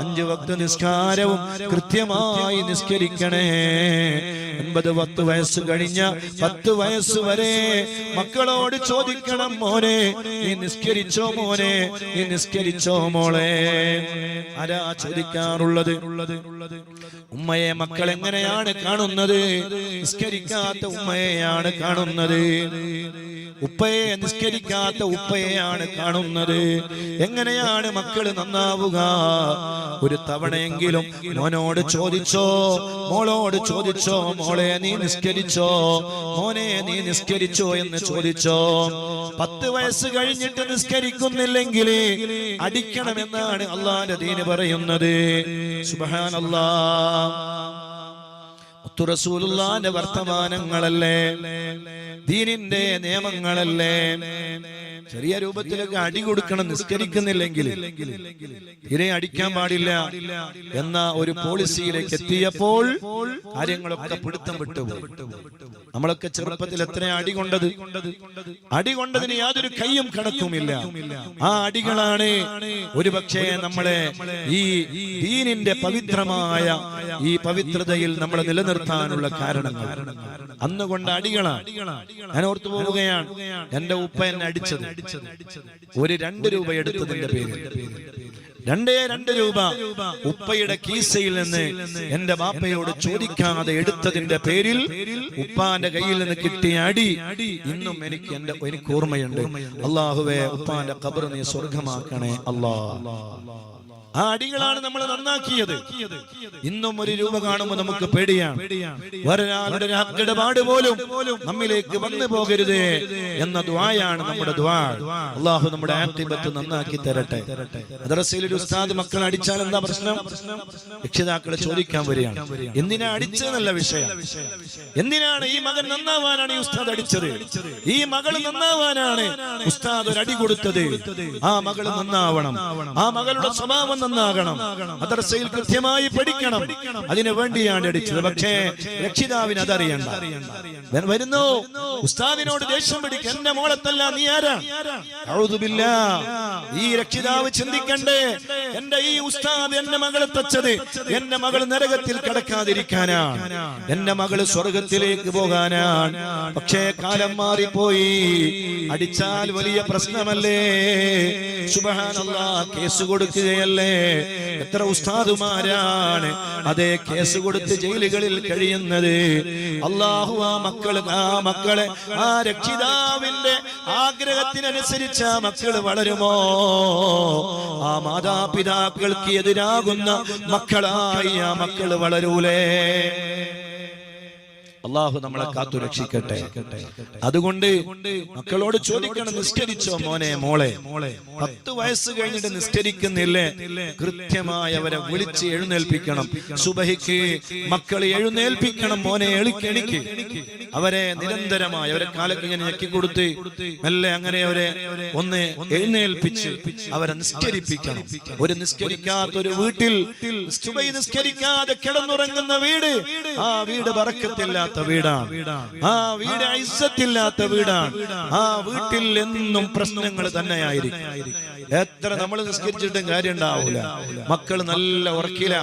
അഞ്ചു വക്ത നിസ്കാരവും കൃത്യമായി നിസ്കരിക്കണേ. എൺപത് പത്ത് വയസ്സ് കഴിഞ്ഞ പത്ത് വയസ്സ് വരെ മക്കളോട് ചോദിക്കണം മോനെ നീ നിസ്കരിച്ചോ മോനെ? നീ നിസ്കരിച്ചോ മോളെ? ആരാ ചോദിക്കാറുള്ളത്? ഉമ്മയെ മക്കൾ എങ്ങനെയാണ് കാണുന്നത്? നിസ്കരിക്കാത്ത ഉമ്മയെയാണ് കാണുന്നത്. ഉപ്പയെ നിസ്കരിക്കാത്ത ഉപ്പയെയാണ് കാണുന്നത്. എങ്ങനെയാണ് മക്കൾ നന്നാവുക? ഒരു തവണയെങ്കിലും മോനോട് ചോദിച്ചോ? മോളോട് ചോദിച്ചോ? മോളെ നീ നിസ്കരിച്ചോ? മോനെ നീ നിസ്കരിച്ചോ എന്ന് ചോദിച്ചോ? പത്ത് വയസ്സ് കഴിഞ്ഞിട്ട് നിസ്കരിക്കുന്നില്ലെങ്കിൽ അടിക്കണമെന്നാണ് അള്ളാന്റെ ദീന് പറയുന്നത്. സുബഹാനല്ലാ. മുത്തുറസൂലുള്ളാന്റെ വർത്തമാനങ്ങളല്ലേ? ദീനിന്റെ നിയമങ്ങളല്ലേ? ചെറിയ രൂപത്തിലൊക്കെ അടി കൊടുക്കണം നിസ്കരിക്കുന്നില്ലെങ്കിൽ തീരെ അടിക്കാൻ പാടില്ല എന്ന ഒരു പോളിസിയിലേക്ക് എത്തിയപ്പോൾ കാര്യങ്ങളൊക്കെ പിടുത്തം വിട്ടു നമ്മളൊക്കെ ചെറുപ്പത്തിൽ എത്ര അടി കൊണ്ടത്? അടി കൊണ്ടതിന് യാതൊരു കൈയും കണക്കുമില്ല. ആ അടികളാണ് ഒരുപക്ഷെ നമ്മളെ ഈ ദീനിന്റെ പവിത്രമായ ഈ പവിത്രതയിൽ നമ്മളെ നിലനിർത്താനുള്ള കാരണങ്ങൾ. അന്നുകൊണ്ട് അടികളാണ്. ഞാൻ ഓർത്തു പോവുകയാണ്. എന്റെ ഉപ്പ എന്നെ അടിച്ചത്. ഒരു രണ്ട് രൂപ എടുത്തതിന്റെ പേരിൽ. രണ്ടേ രണ്ട് രൂപ ഉപ്പയുടെ കീസയിൽ നിന്ന് എന്റെ ബാപ്പയോട് ചോദിക്കാതെ എടുത്തതിന്റെ പേരിൽ ഉപ്പാന്റെ കയ്യിൽ നിന്ന് കിട്ടിയ അടി ഇന്നും എനിക്ക് എന്റെ എനിക്ക് ഓർമ്മയുണ്ട്. അള്ളാഹുവേ ഉപ്പാന്റെ കബർ നീ സ്വർഗമാക്കണേ അല്ലാ ആ അടികളാണ് നമ്മൾ നന്നാക്കിയത്. ഇന്നും ഒരു രൂപ കാണുമ്പോൾ നമുക്ക് പേടിയാണ്. ഒരാളുടെ ഇടപാട് പോലും നമ്മിലേക്ക് വന്നു പോകരുതേ എന്ന ദ്വായാണ് നമ്മുടെ ദ്വാ അള്ളാഹു നമ്മുടെ ആക്തിബത്ത് നന്നാക്കി തരട്ടെ. മദ്രസയിൽ ഒരു ഉസ്താദ് മക്കൾ അടിച്ചാൽ എന്താ പ്രശ്നം? രക്ഷിതാക്കളെ ചോദിക്കാൻ വരികയാണ്. എന്തിനാ അടിച്ചതെന്നല്ല വിഷയം. എന്തിനാണ് ഈ മകൻ നന്നാവാനാണ് ഈ ഉസ്താദ് അടിച്ചത്? ഈ മകൾ നന്നാവാനാണ് ഉസ്താദ് ഒരു അടി കൊടുത്തത്. ആ മകൾ നന്നാവണം. ആ മകളുടെ സ്വഭാവം നന്നാകണം. മദ്രസയിൽ കൃത്യമായി പഠിക്കണം. അതിനു വേണ്ടിയാണ് അടിച്ചത് പക്ഷേ രക്ഷിതാവിന് അതറിയണ്ട. വരുന്നു. ഉസ്താദിനോട് ദേഷ്യം പിടിക്ക. എന്റെ മോളത്തല്ല നീ ആരാ. ഈ രക്ഷിതാവ് ചിന്തിക്കണ്ടേ? എന്റെ ഈ ഉസ്താദ് എന്റെ മകളെ തച്ചത്. എന്റെ മകൾ നരകത്തിൽ കടക്കാതിരിക്കാനാണ് എന്റെ മകൾ സ്വർഗത്തിലേക്ക് പോകാനാണ് പക്ഷേ കാലം മാറിപ്പോയി. അടിച്ചാൽ വലിയ പ്രശ്നമല്ലേ? സുബഹാനല്ലാ കേസ് കൊടുക്കുകയല്ലേ? എത്ര ഉസ്താദുമാരാണ് അതേ കേസ് കൊടുത്ത് ജയിലുകളിൽ കഴിയുന്നത്. അള്ളാഹു ആ മക്കൾ ആ മക്കളെ ആ രക്ഷിതാവിന്റെ ആഗ്രഹത്തിനനുസരിച്ച് ആ മക്കൾ വളരുമോ? ആ മാതാപിതാക്കൾക്ക് എതിരാകുന്ന മക്കളായി ആ മക്കൾ വളരൂലേ? അള്ളാഹു നമ്മളെ കാത്തു രക്ഷിക്കട്ടെ. അതുകൊണ്ട് മക്കളോട് ചോദിക്കണം നിസ്കരിച്ചോ മോനെ മോളെ? പത്ത് വയസ്സ് കഴിഞ്ഞിട്ട് നിസ്കരിക്കുന്നില്ലേ? കൃത്യമായി അവരെ വിളിച്ച് എഴുന്നേൽപ്പിക്കണം. സുബഹിക്ക് മക്കളെ എഴുന്നേൽപ്പിക്കണം മോനെ എളിക്കെണിക്ക് അവരെ നിരന്തരമായി അവരെ കാലൊക്കെ ഇങ്ങനെ ഞെക്കി കൊടുത്ത് മെല്ലെ അങ്ങനെ അവരെ ഒന്ന് എഴുന്നേൽപ്പിച്ച് അവരെ നിസ്കരിപ്പിക്കണം. ഒരു നിസ്കരിക്കാത്ത ഒരു വീട്ടിൽ നിസ്കരിക്കാതെ കിടന്നുറങ്ങുന്ന വീട് ആ വീട് പറക്കത്തില്ലാത്ത വീടാണ്. ആ വീട് ഐസത്തില്ലാത്ത വീടാണ്. ആ വീട്ടിൽ എന്നും പ്രശ്നങ്ങൾ തന്നെയായിരിക്കും. എത്ര നമ്മൾ നിസ്കരിച്ചിട്ടും കാര്യം ഉണ്ടാവൂല. മക്കൾ നല്ല ഉറക്കില.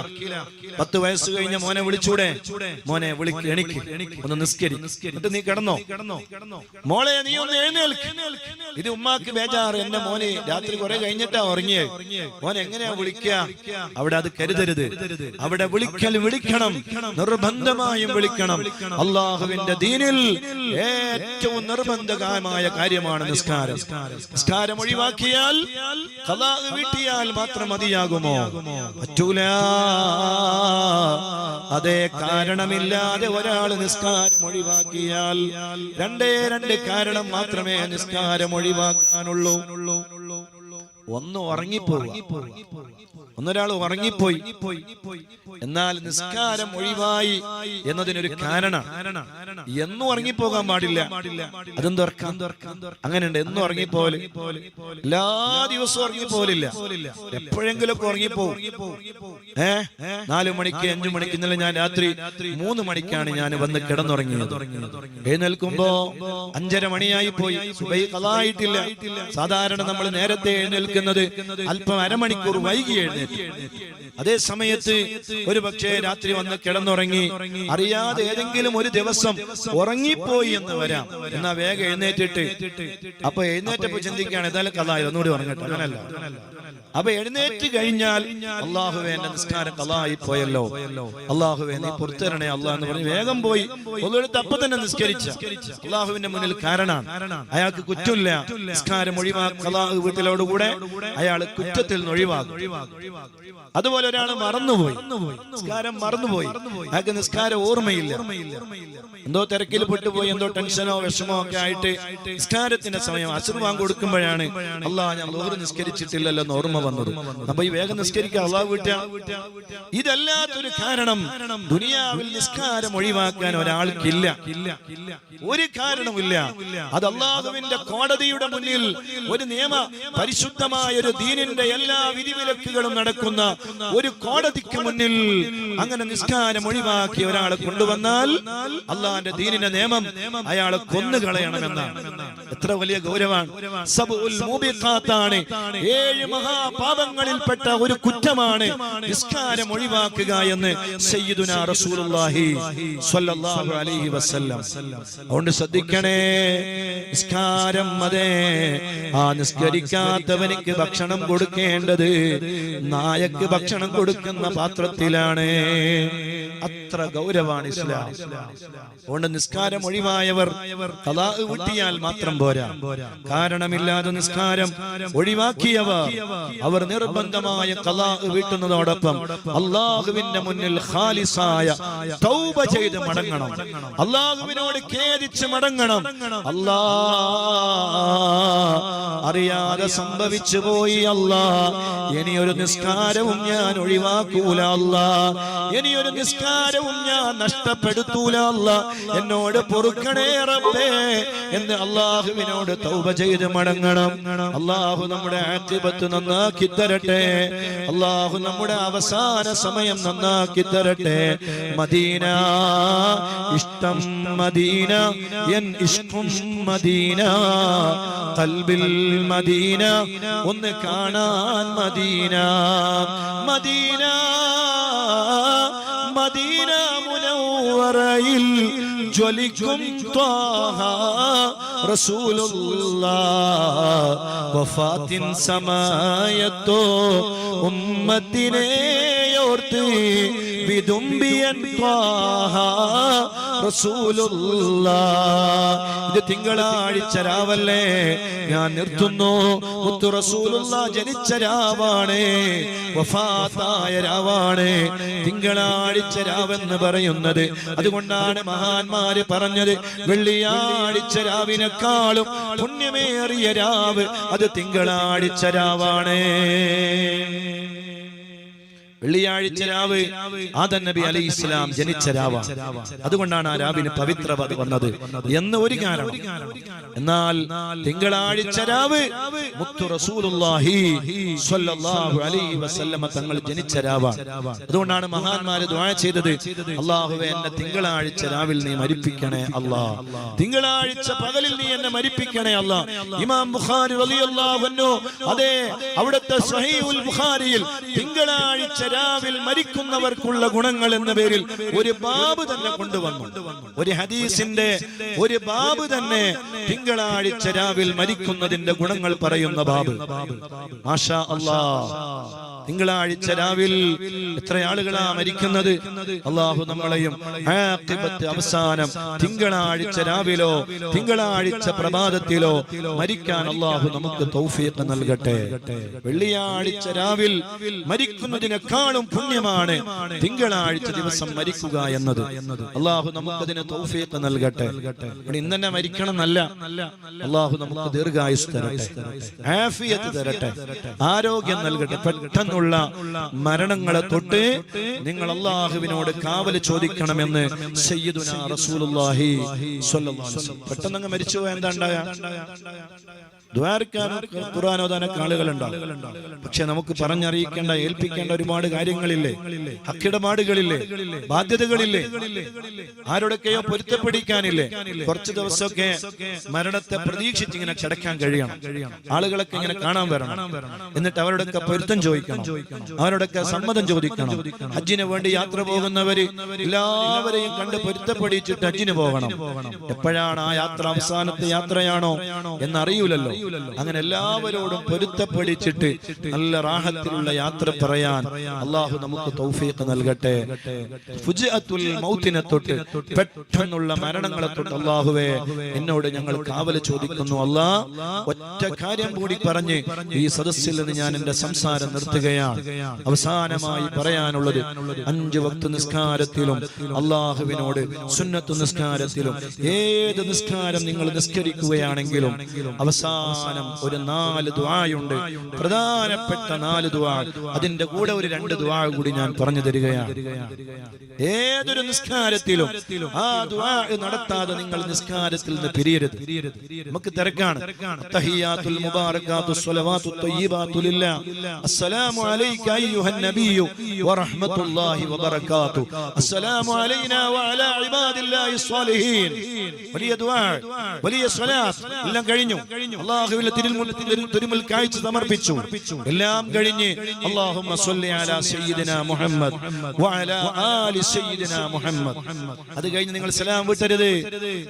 പത്ത് വയസ്സ് കഴിഞ്ഞ മോനെ വിളിച്ചൂടെ? മോനെ വിളിക്ക് ഒന്ന് നിസ്കരി. എന്നിട്ട് നീ കിടന്നോ? മോളെ നീ ഒന്ന് എഴുന്നേൽക്ക്. ഇത് ഉമ്മാക്ക് ബേജാറ്. എന്റെ മോനെ രാത്രി കുറെ കഴിഞ്ഞിട്ടാ ഉറങ്ങിയേ. മോനെ എങ്ങനെയാ വിളിക്കുക അവിടെ അത് കരുതരുത്. അവിടെ വിളിക്കൽ വിളിക്കണം. നിർബന്ധമായും വിളിക്കണം. അള്ളാഹുവിന്റെ ദീനിൽ ഏറ്റവും നിർബന്ധകമായ കാര്യമാണ് നിസ്കാരം. നിസ്കാരം ഒഴിവാക്കിയാൽ വീട്ടിയാൽ മാത്രം മതിയാകുമോ? പറ്റൂല. അതേ കാരണമില്ലാതെ ഒരാൾ നിസ്കാരം ഒഴിവാക്കിയാൽ രണ്ടേ രണ്ട് കാരണം മാത്രമേ നിസ്കാരം ഒഴിവാക്കാനുള്ളൂ. ഒന്ന് ഉറങ്ങിപ്പോവുക. ഒന്നൊരാൾ ഉറങ്ങിപ്പോയി. എന്നാൽ നിസ്കാരം ഒഴിവായി എന്നതിനൊരു കാരണം. എന്നും ഉറങ്ങിപ്പോകാൻ പാടില്ല. അതെന്തോർക്കാം അങ്ങനെയുണ്ട്. എന്നും ഉറങ്ങിപ്പോലെ എല്ലാ ദിവസവും ഉറങ്ങിപ്പോലില്ല എപ്പോഴെങ്കിലും ഉറങ്ങിപ്പോകും ഏ? നാലു മണിക്ക് അഞ്ചു മണിക്ക് ഇന്നലെ ഞാൻ രാത്രി മൂന്ന് മണിക്കാണ് ഞാൻ വന്ന് കിടന്നുറങ്ങിയത്. എഴുന്നേൽക്കുമ്പോ അഞ്ചര മണിയായി പോയി സുബൈ കളായിട്ടില്ല സാധാരണ നമ്മൾ നേരത്തെ എഴുന്നേൽക്കുന്ന നിൽക്കുന്നത് അല്പം അരമണിക്കൂർ വൈകി എഴുന്നേറ്റ്. അതേ സമയത്ത് ഒരു പക്ഷേ രാത്രി വന്ന് കിടന്നുറങ്ങി അറിയാതെ ഏതെങ്കിലും ഒരു ദിവസം ഉറങ്ങിപ്പോയി എന്ന് വരാം. എന്നാ വേഗം എഴുന്നേറ്റിട്ട്. അപ്പൊ എഴുന്നേറ്റപ്പോ ചിന്തിക്കുകയാണ് ഏതായാലും കഥ ഒന്നുകൂടി ഉറങ്ങട്ടെ. അങ്ങനല്ല. അപ്പൊ എഴുന്നേറ്റ് കഴിഞ്ഞാൽ അള്ളാഹുവേ എന്റെ നിസ്കാരം കലായി പോയല്ലോ അള്ളാഹുവേ നീ പുറത്തിരണേ അള്ളാഹ് എന്ന് പറഞ്ഞ് വേഗം പോയി. ഒന്നെടുത്ത് അപ്പൊ തന്നെ നിസ്കരിച്ച. അള്ളാഹുവിന്റെ മുന്നിൽ കാരണാണ് അയാൾക്ക് കുറ്റമില്ല. നിസ്കാരം ഒഴിവാക്കലാഹു കലാഹ് വീട്ടിലോടുകൂടെ അയാൾ കുറ്റത്തിൽ നിന്ന് ഒഴിവാക്കും അതുപോലെ ഒരാൾ മറന്നുപോയി. നിസ്കാരം മറന്നുപോയി. അയാൾക്ക് നിസ്കാരം ഓർമ്മയില്ല. എന്തോ തിരക്കിൽ പെട്ടുപോയി എന്തോ ടെൻഷനോ വിഷമോ ഒക്കെ ആയിട്ട് നിസ്കാരത്തിന്റെ സമയം അസുർ വാങ്ങി കൊടുക്കുമ്പോഴാണ് അള്ളാഹ് ഞാൻ ലോറി നിസ്കരിച്ചിട്ടില്ലല്ലോ എന്ന് ഓർമ്മ വന്നത്. അപ്പൊ ഈ വേഗം നിസ്കരിക്കുക അള്ളാഹ് വിട്ട. ഇതല്ലാത്തൊരു കാരണം ദുനിയാവിൽ നിസ്കാരം ഒഴിവാക്കാൻ ഒരാൾക്കില്ല. ഒരു കാരണമില്ല അത് അള്ളാഹുവിന്റെ കോടതിയുടെ മുന്നിൽ ഒരു നിയമ പരിശുദ്ധമായ ഒരു ദീനിന്റെ എല്ലാ വിധിവിലക്കുകളും നടക്കുന്ന ഒരു കോടതിക്ക് മുന്നിൽ അങ്ങനെ നിസ്കാരം ഒഴിവാക്കി ഒരാളെ കൊണ്ടുവന്നാൽ അള്ളാഹിന്റെ ദീനിന്റെ നിയമം അയാളെ കൊന്നുകളയണമെന്നാണ്. എത്ര വലിയ ഗൗരവമാണ്. സബുൽ ഏഴ് മഹാപാപങ്ങളിൽപ്പെട്ട ഒരു കുറ്റമാണ് നിസ്കാരം ഒഴിവാക്കുക എന്ന് റസൂലുള്ളാഹി സ്വല്ലല്ലാഹു അലൈഹി വസല്ലം. അതുകൊണ്ട് ശ്രദ്ധിക്കണേ നിസ്കാരം അതേ. ആ നിസ്കരിക്കാത്തവനിക്ക് ഭക്ഷണം കൊടുക്കേണ്ടത് നായക്ക് ഭക്ഷണം കൊടുക്കുന്ന പാത്രത്തിലാണ്. അത്ര ഗൗരവാണ് ഇസ്ലാം. അതുകൊണ്ട് നിസ്കാരം ഒഴിവായവർ കലാഹ് വിട്ടിയാൽ മാത്രം പോരാ. കാരണമില്ലാതെ നിസ്കാരം ഒഴിവാക്കിയവർ അവർ നിർബന്ധമായ കലാ വീട്ടുന്നതോടൊപ്പം അള്ളാഹുവിന്റെ മുന്നിൽ ഖാലിസായ തൗബ ചെയ്ത് മടങ്ങണം. അള്ളാഹുവിനോട് ഖേദിച്ച് മടങ്ങണം. അല്ലാ അറിയാതെ സംഭവിച്ചു പോയി അല്ലാ. ഇനി ഒരു നിസ്കാരവും ഞാൻ ഒഴിവാക്കൂല അല്ലാ. ഇനി ഒരു നിസ്കാരവും ഞാൻ നഷ്ടപ്പെടുത്തൂല അല്ല. എന്നോട് പൊറുക്കണേ റബ്ബേ എന്ന് അള്ളാഹുവിനോട് തൗബ ചെയ്ത് മടങ്ങണം. അള്ളാഹു നമ്മുടെ ആക്തിപത്ത് നന്നാക്കി തരട്ടെ. അള്ളാഹു നമ്മുടെ അവസാന സമയം നന്നാക്കി തരട്ടെ. മദീന ഇഷ്ടം മദീന എൻ ഇഷ്ടം മദീന കൽബിൽ മദീന ഒന്ന് കാണാൻ മദീന മദീന മദീന മുനവറയിൽ ജ്വലിക്കും ത്വാഹ റസൂലുള്ള വഫാത്തിൻ സമയത്തോ ഉമ്മത്തിനെ ഓർത്ത് ഇത് തിങ്കളാഴ്ച രാവല്ലേ? ഞാൻ നിർത്തുന്നു. മുത്തു റസൂലുള്ള ജനിച്ച രാവാണ്. വഫാത്തായ രാവാണ്. തിങ്കളാഴ്ച രാവെന്ന് പറയുന്നത്. അതുകൊണ്ടാണ് മഹാന്മാര് പറഞ്ഞത് വെള്ളിയാഴ്ച രാവിനെക്കാളും പുണ്യമേറിയ രാവ് അത് തിങ്കളാഴ്ച രാവാണ്. വെള്ളിയാഴ്ച രാവ് ആദൻ നബി അലി ഇസ്ലാം ജനിച്ച രാവ. അതുകൊണ്ടാണ് ആ രാവിന് പവിത്ര വന്നത്. എന്ന് ഒരു കാരണം. എന്നാൽ തിങ്കളാഴ്ച രാവ് മുത്തു റസൂലുള്ളാഹി സ്വല്ലല്ലാഹു അലൈഹി വസല്ലമ തങ്ങൾ ജനിച്ച രാവ. അതുകൊണ്ടാണ് മഹാന്മാര് ദുആ ചെയ്തത്. അല്ലാഹുവേ എന്നെ തിങ്കളാഴ്ച രാവിൽ നീ മരിപ്പിക്കണേ അല്ലാ. തിങ്കളാഴ്ച പകലിൽ നീ എന്നെ മരിപ്പിക്കണേ അല്ലാ. ഇമാം ബുഖാരി റളിയല്ലാഹു അൻഹു അതെ അവിടുത്തെ ബുഖാരിയിൽ തിങ്കളാഴ്ച രാവിൽ മരിക്കുന്നവർക്കുള്ള ഗുണങ്ങൾ എന്ന പേരിൽ ഒരു ബാബു തന്നെ കൊണ്ടുവന്നു. ഒരു ഹദീസിന്റെ ഒരു ബാബു തന്നെ തിങ്കളാഴ്ച രാവിൽ മരിക്കുന്നതിന്റെ ഗുണങ്ങൾ പറയുന്ന ബാബു. മാഷാ തിങ്കളാഴ്ച രാവിൽ എത്ര ആളുകളാ മരിക്കുന്നത്? അള്ളാഹു നമ്മളെയും അവസാനം തിങ്കളാഴ്ച രാവിലോ തിങ്കളാഴ്ച പ്രഭാതത്തിലോ മരിക്കാൻ അള്ളാഹു നമുക്ക് തൗഫീഖ് നൽകട്ടെ. വെള്ളിയാഴ്ച രാവിൽ മരിക്കുന്നതിനേക്കാളും പുണ്യമാണ്. തിങ്കളാഴ്ച ദിവസം മരിക്കുക എന്നത്. അള്ളാഹു നമുക്കതിന് തൗഫീഖ് നൽകട്ടെ. ഇന്ന് തന്നെ മരിക്കണം എന്നല്ല അള്ളാഹു നമുക്ക് ദീർഘായുസ് തരട്ടെ. ആഫിയത്ത് തരട്ടെ. ആരോഗ്യം നൽകട്ടെ. പെട്ടെന്നുള്ള മരണങ്ങളെ തൊട്ട് നിങ്ങൾ അള്ളാഹുവിനോട് കാവൽ ചോദിക്കണമെന്ന് സയ്യിദുനാ റസൂലുള്ളാഹി പെട്ടെന്ന് മരിച്ചു പോയാൽ എന്താ ഉണ്ടായ? ഓതാനൊക്കെ ആളുകളുണ്ടാവും പക്ഷെ നമുക്ക് പറഞ്ഞറിയിക്കേണ്ട ഏൽപ്പിക്കേണ്ട ഒരുപാട് കാര്യങ്ങളില്ലേ? ഹക്കിടപാടുകളില്ലേ? ബാധ്യതകളില്ലേ? ആരോടൊക്കെയോ പൊരുത്തപ്പെടിക്കാനില്ലേ? കുറച്ച് ദിവസമൊക്കെ മരണത്തെ പ്രതീക്ഷിച്ച് ഇങ്ങനെ കിടക്കാൻ കഴിയണം. ആളുകളൊക്കെ ഇങ്ങനെ കാണാൻ വരണം. എന്നിട്ട് അവരോടൊക്കെ പൊരുത്തം ചോദിക്കണം. അവരോടൊക്കെ സമ്മതം ചോദിക്കണം. ഹജ്ജിന് വേണ്ടി യാത്ര പോകുന്നവര് എല്ലാവരെയും കണ്ട് പൊരുത്തപ്പെടിച്ചിട്ട് ഹജ്ജിന് പോകണം. എപ്പോഴാണ് ആ യാത്ര അവസാനത്തെ യാത്രയാണോ എന്നറിയൂലല്ലോ. അങ്ങനെ എല്ലാവരോടും പൊരുത്തപ്പെടിച്ചിട്ട് നല്ല റാഹത്തിലുള്ള യാത്ര പറയാൻ അള്ളാഹു നമുക്ക് തൗഫീഖ് നൽകട്ടെ. ഫുജ്അത്തുൽ മൗത്തിനെ തൊട്ട് പെട്ടെന്നുള്ള മരണങ്ങളെ തൊട്ട് അള്ളാഹുവേ എന്നോട് ഞങ്ങൾ കാവൽ ചോദിക്കുന്നു. അല്ലാ ഒറ്റ കാര്യം കൂടി പറഞ്ഞ് ഈ സദസ്സിൽ നിന്ന് ഞാൻ എന്റെ സംസാരം നിർത്തുകയാണ്. അവസാനമായി പറയാനുള്ളത് അഞ്ചു വക്ത നിസ്കാരത്തിലും അള്ളാഹുവിനോട് സുന്നത്ത് നിസ്കാരത്തിലും ഏത് നിസ്കാരം നിങ്ങൾ നിസ്കരിക്കുകയാണെങ്കിലും അവസാനം ഒരു നാല് ദ്വായുണ്ട് പ്രധാനപ്പെട്ട നാല് ദ്വാ അതിന്റെ കൂടെ ഒരു രണ്ട് ദ്വാ കൂടി ഞാൻ പറഞ്ഞു തരികയാണ്. ഏതൊരു നിസ്കാരത്തിലും ആ ദ്വാ നടത്താതെ നിങ്ങൾ നിസ്കാരത്തിൽ നിന്ന് പിരിയരുത്. നമുക്ക് തിരക്കാണ്. തഹിയാത്തുൽ മുബാറകാത്തു സ്വലവാത്തു തയ്യിബാത്തു ലില്ലാ അസ്സലാമു അലൈക അയ്യുഹൻ നബിയു വറഹ്മത്തുള്ളാഹി വബറകാത്തു. അസ്സലാമു അലൈനാ വഅലാ ഇബാദില്ലാഹി സ്വാലിഹീൻ. വലിയ ദുആ. വലിയ സ്വലാത്ത്. എല്ലാം കഴിഞ്ഞു. അല്ലാഹുവിന്റെ തിരുമുൽ തിരുമുൽ കാഴ്ച സമർപ്പിച്ചു. എല്ലാം കഴിഞ്ഞ് അല്ലാഹുമ്മ സ്വല്ലി അലാ സയ്യിദിനാ മുഹമ്മദ് വഅലാ ആലി സയ്യിദിനാ മുഹമ്മദ്. അത് കഴിഞ്ഞ് നിങ്ങൾ സലാം വിട്ടരുത്.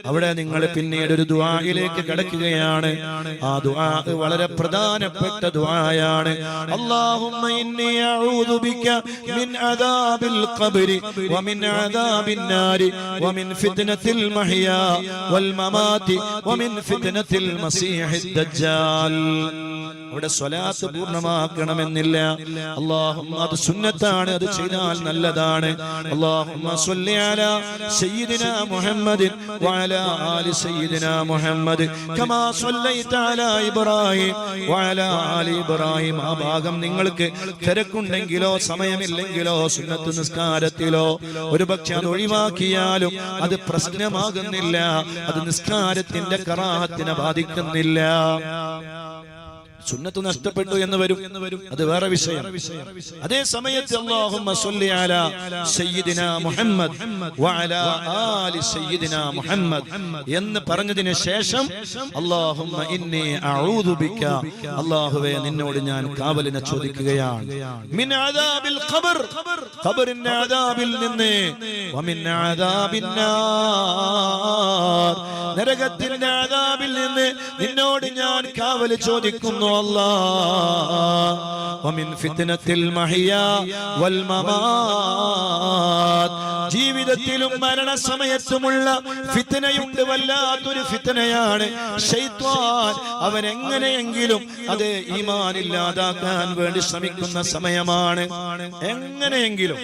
അവിടെ നിങ്ങൾ പിന്നീട് ഒരു ദുആയിലേക്ക് കടക്കുകയാണ്. ആ ദുആ വളരെ പ്രധാനപ്പെട്ട ദുആയാണ്. അല്ലാഹുമ്മ ഇന്നി അഊദു ബിക മിൻ അദാബിൽ ഖബ്രി വമിൻ അദാബിൻ നാരി വമിൻ ഫിത്നത്തിൽ മഹ്യാ വൽ മമാതി വമിൻ ഫിത്നത്തിൽ മസീഹിദ് ദജ്ജാൽ. അവിടെ സ്വലാത്ത് പൂർണമാക്കണമെന്നില്ല. അള്ളാഹും അത് സുന്നത്താണ് അത് ചെയ്താൽ നല്ലതാണ്. അള്ളാഹുമ്മ അലാ സയ്യിദിനാ മുഹമ്മദിൻ വഅലാ ആലി സയ്യിദിനാ മുഹമ്മദ്. കമാ സ്വല്ലൈത അലാ ഇബ്രാഹിം വഅലാ ആലി ഇബ്രാഹിം. ആ ഭാഗം നിങ്ങൾക്ക് തിരക്കുണ്ടെങ്കിലോ സമയമില്ലെങ്കിലോ സുന്നത്ത് നിസ്കാരത്തിലോ. ഒരുപക്ഷെ അത് ഒഴിവാക്കിയാലും അത് പ്രശ്നമാകുന്നില്ല. അത് നിസ്കാരത്തിന്റെ കറാഹത്തിനെ ബാധിക്കുന്നില്ല. um, no. സുന്നത്ത് നഷ്ടപ്പെട്ടു എന്ന് വരും. അത് വേറെ വിഷയം. അതേ സമയത്ത് അല്ലാഹുമ്മ അലാ മുഹമ്മദ് ആലി മുഹമ്മദ് എന്ന് പറഞ്ഞതിന് ശേഷം അല്ലാഹുമ്മ ഇന്നി അഊദു ബിക അല്ലാഹുവേ നിന്നോട് ഞാൻ കാവലിനെ ചോദിക്കുകയാണ്. മിൻ അദാബിൽ ഖബർ. അദാബിൽ നിന്ന് നരകത്തിന്റെ അദാബിൽ നിന്ന് നിന്നോട് ഞാൻ കാവൽ ചോദിക്കുന്നു. അല്ലാ വമിൻ ഫിത്നത്തിൽ മഹിയ വൽ മമാത് ജീവിതത്തിലും മരണസമയത്തുമുള്ള ഫിത്തനയുണ്ട് വല്ലാത്തൊരു ഫിത്തനയാണ്. ഷൈത്വാൻ അവൻ എങ്ങനെയെങ്കിലും അത് ഈമാനില്ലാതാക്കാൻ വേണ്ടി ശ്രമിക്കുന്ന സമയമാണ്. എങ്ങനെയെങ്കിലും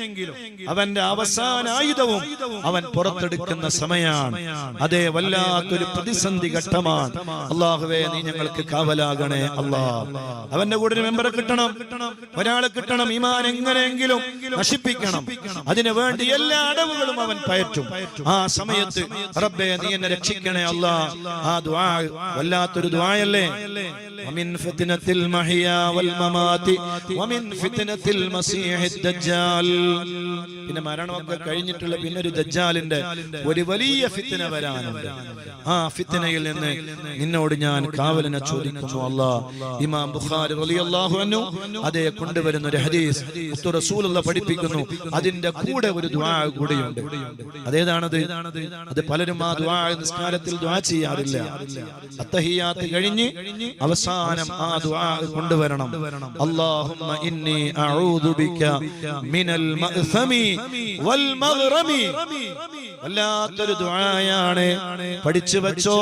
അവന്റെ അവസാന ആയുധവും അവൻ പുറത്തെടുക്കുന്ന സമയമാണ്. അതേ വല്ലാത്തൊരു പ്രതിസന്ധി ഘട്ടമാണ്. അള്ളാഹുവേ നീ ഞങ്ങൾക്ക് കാവലാകണേ അള്ളാഹ് അവന്റെ കൂടെ ഒരു മെമ്പറെ കിട്ടണം. ഒരാളെ കിട്ടണം. ഈമാൻ എങ്ങനെയെങ്കിലും നശിപ്പിക്കണം. അതിനു വേണ്ടി എല്ലാ അടവുകളും അവൻ പയറ്റും. ആ സമയത്ത് റബ്ബെ നീ എന്നെ രക്ഷിക്കണേ അല്ല. ആ ദുആ വല്ലാത്തൊരു ദുആയല്ലേ? ومن فتنة المحيا والممات ومن فتنة المسيح الدجال പിന്നെ മരണമൊക്കെ കഴിഞ്ഞിട്ടുള്ള പിന്നെ ഒരു ദജ്ജാലിന്റെ ഒരു വലിയ ഫിത്തന വരാനുണ്ട് ആ ഫിത്തനയിൽ നിന്ന് നിന്നോട് ഞാൻ കാവലിനെ ചോദിക്കുന്നു അല്ലാ ഇമാം ബുഖാരി റളിയല്ലാഹു അൻഹു അതേ കൊണ്ടുവരുന്ന ഒരു ഹദീസ് മുത്തു റസൂലുള്ള പഠിപ്പിക്കുന്നു അതിന്റെ കൂടെ ഒരു ദുആ കൂടിയുണ്ട് അതേതാണത് അത് പലരും ആ ദുആ നിസ്കാരത്തിൽ ദുആ ചെയ്യാറില്ല അത്തഹിയാത്ത് കഴിഞ്ഞ് അവസാനം ആ ദുആ കൊണ്ടുവരണം. അല്ലാഹുമ്മ ഇന്നി അഊദു ബിക മിനൽ മഅസമി വൽ മഗ്റമി. വല്ലാത്തൊരു ദുആയാണ്. പഠിച്ചു വെച്ചോ?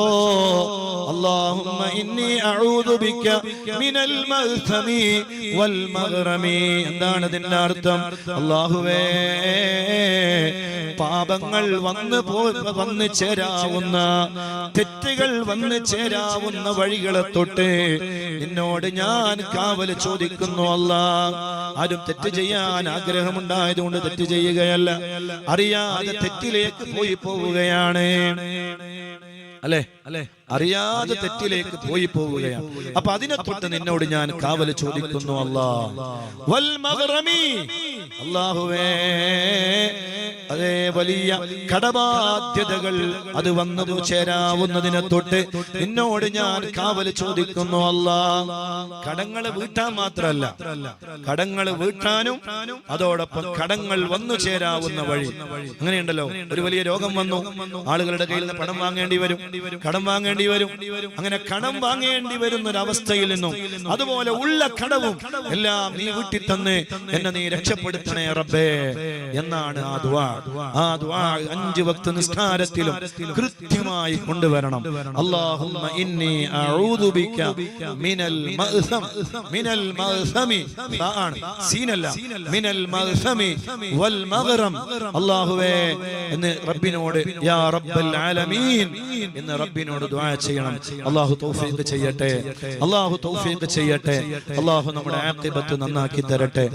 അല്ലാഹുമ്മ ഇന്നി അഊദു ബിക മിനൽ മഅസമി വൽ മഗ്റമി. എന്താണ് അതിന്റെ അർത്ഥം? അല്ലാഹുവേ പാപങ്ങൾ വന്നു പോ വന്നു ചേരാവുന്ന തെറ്റുകൾ വന്നു ചേരാവുന്ന വഴികളെ തൊട്ട് നിന്നോട് ഞാൻ കാവൽ ചോദിക്കുന്നു അല്ല. ആരും തെറ്റ് ചെയ്യാൻ ആഗ്രഹമുണ്ടായതുകൊണ്ട് തെറ്റ് ചെയ്യുകയല്ല. അറിയാതെ തെറ്റിലേക്ക് പോയി പോവുകയാണ്. അല്ലെ? അല്ലെ അറിയാതെ തെറ്റിലേക്ക് പോയി പോവുകയാണ്. അപ്പൊ അതിനെ തൊട്ട് നിന്നോട് ഞാൻ കാവൽ ചോദിക്കുന്നു അല്ലാഹുവേ. വലിയ കടബാധ്യതകൾ അത് വന്നു ചേരാവുന്നതിനെ തൊട്ട് നിന്നോട് ഞാൻ കാവൽ ചോദിക്കുന്നു അല്ല. കടങ്ങൾ വീട്ടാൻ മാത്രല്ല. കടങ്ങൾ വീട്ടാനും അതോടൊപ്പം കടങ്ങൾ വന്നു ചേരാവുന്ന വഴി. അങ്ങനെയുണ്ടല്ലോ. ഒരു വലിയ രോഗം വന്നു. ആളുകളുടെ കയ്യിൽ നിന്ന് പണം വാങ്ങേണ്ടി വരും. കടം വാങ്ങേണ്ടി വരും. അങ്ങനെ കടം വാങ്ങേണ്ടി വരുന്ന ഒരു അവസ്ഥയിൽ നിന്നും അതുപോലെ ഉള്ള കടവും എല്ലാം നീ വീട്ടിൽ തന്ന് എന്നെ നീ രക്ഷപ്പെടുത്തണേ റബ്ബേ എന്നാണ് ആ ദുആ. ആ ദുആ അഞ്ച് വക്ത് നിസ്കാരത്തിലും കൃത്യമായി കൊണ്ടുവരണം. അല്ലാഹുമ്മ ഇന്നി അഊദു ബിക മിനൽ മഅസം മിനൽ മഅസമി ആണ്. സീനല്ല. മിനൽ മഅസമി വൽ മഗ്റം. അല്ലാഹുവേ എന്ന് റബ്ബിനോട് യാ റബ്ബൽ ആലമീൻ എന്ന് റബ്ബിനോട് ദുആ ചെയ്യണം. അല്ലാഹു തൗഫീഖ് ചെയ്യട്ടെ. അല്ലാഹു തൗഫീഖ് ചെയ്യട്ടെ. അല്ലാഹു നമ്മുടെ ആഖിബത്ത് നന്നാക്കി തരട്ടെ.